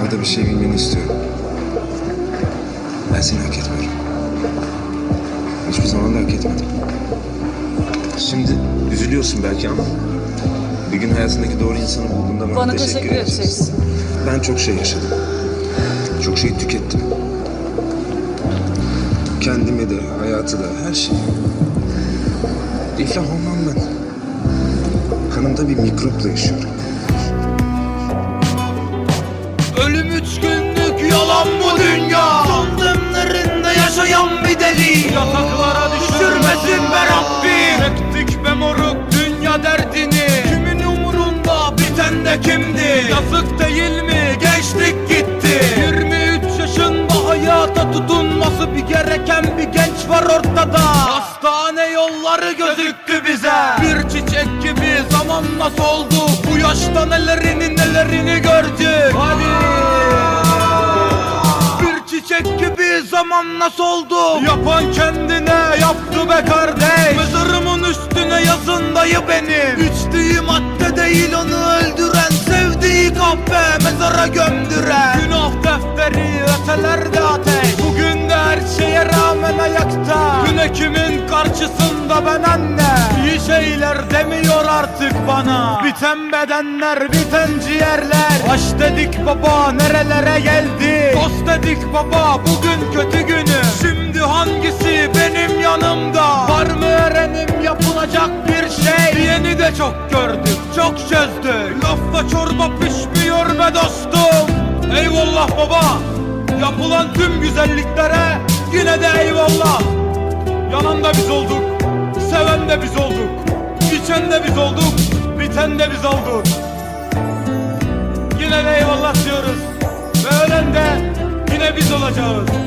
Arada bir şey bilmeni istiyorum. Ben seni hak etmiyorum. Hiçbir zaman da hak etmedim. Şimdi üzülüyorsun belki ama bir gün hayatındaki doğru insanı bulduğunda bana, Bana teşekkür, teşekkür edeceksin. Ben çok şey yaşadım. Çok şey tükettim. Kendimi de, hayatı da, her şeyi. İflah olmam ben. Kanımda bir mikropla yaşıyorum. Ölüm üç günlük yalan bu dünya. Sandımlarında yaşayan bir deli. Yataklara düşürmesin be Rabbim Çektik be moruk dünya derdini. Kimin umurunda biten de kimdi? Yazık değil mi? Gençlik gitti. 23 yaşında hayata tutunması bir gereken bir genç var ortada. Hastane yolları gözüktü bize. Bir çiçek gibi zamanla soldu Bu yaşta nelerini nelerini gördük çiçek gibi zamanla soldu Yapan kendine yaptı be kardeş. Mezarımın üstüne yazın dayı benim. İçtiği madde değil onu öldüren Sevdiği kahve mezara gömdüren. Günah defteri ötelerde ateş. Bugün de her şeye rağmen ayakta. Güne kimin karşısında ben anne Şeyler demiyor artık bana. Biten bedenler biten ciğerler. Aş dedik baba nerelere geldi? Dost dedik baba bugün kötü günü. Şimdi hangisi benim yanımda? Var mı erenim yapılacak bir şey? Diyeni de çok gördük çok çözdük. Lafla çorba pişmiyor be dostum. Eyvallah baba Yapılan tüm güzelliklere yine de eyvallah Biten de biz olduk. Yine de eyvallah diyoruz. Ve ölen de yine biz olacağız